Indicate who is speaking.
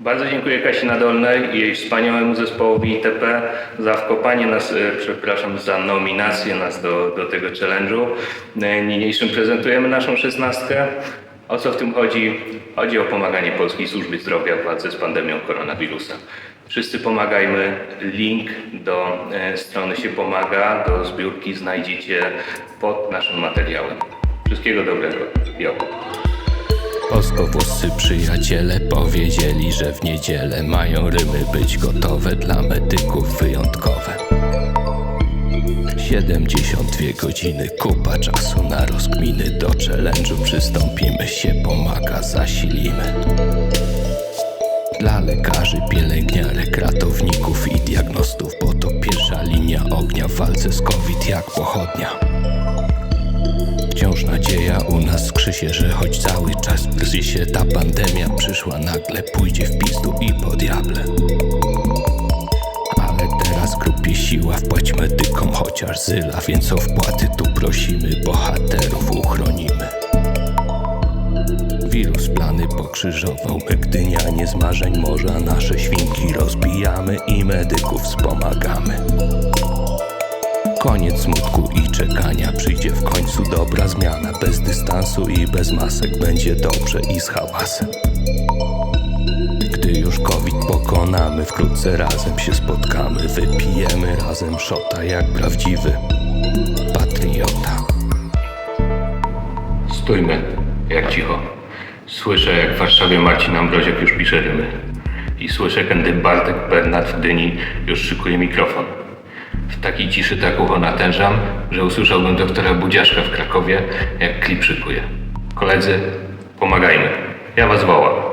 Speaker 1: Bardzo dziękuję Kasi Nadolnej i jej wspaniałemu zespołowi ITP za wkopanie nas, e, przepraszam, za nominację nas do, do tego challenge'u. E, Niniejszym prezentujemy naszą szesnastkę. O co w tym chodzi? Chodzi o pomaganie Polskiej Służbie Zdrowia w walce z pandemią koronawirusa. Wszyscy pomagajmy. Link do e, strony się pomaga, do zbiórki znajdziecie pod naszym materiałem. Wszystkiego dobrego. Jo.
Speaker 2: Oskowłoscy przyjaciele powiedzieli, że w niedzielę mają rymy być gotowe dla medyków wyjątkowe. 72 godziny, kupa czasu na rozkminy. Do challenge'u przystąpimy, się pomaga, zasilimy. Dla lekarzy, pielęgniarek, ratowników i diagnostów Bo to pierwsza linia ognia w walce z COVID jak pochodnia Wciąż nadzieja u nas skrzy się, że choć cały czas brzy się ta pandemia przyszła nagle, pójdzie w pizdu i po diable. Ale teraz grupie siła, wpłać medykom chociaż zyla, więc o wpłaty tu prosimy, bohaterów uchronimy. Wirus plany pokrzyżował, my gdynianie z marzeń morza, nasze świnki rozbijamy i medyków wspomagamy. Koniec smutku i czekania, przyjdzie w końcu dobra zmiana. Bez dystansu i bez masek będzie dobrze i z hałasem. Gdy już COVID pokonamy, wkrótce razem się spotkamy. Wypijemy razem szota jak prawdziwy patriota.
Speaker 1: Stójmy, jak cicho. Słyszę, jak w Warszawie Marcin Ambroziak już pisze rymy. I słyszę, kiedy Bartek Bernat w Gdyni już szykuje mikrofon. W takiej ciszy tak ucho natężam, że usłyszałbym doktora Budziaszka w Krakowie, jak klip szykuje. Koledzy, pomagajmy. Ja was wołam.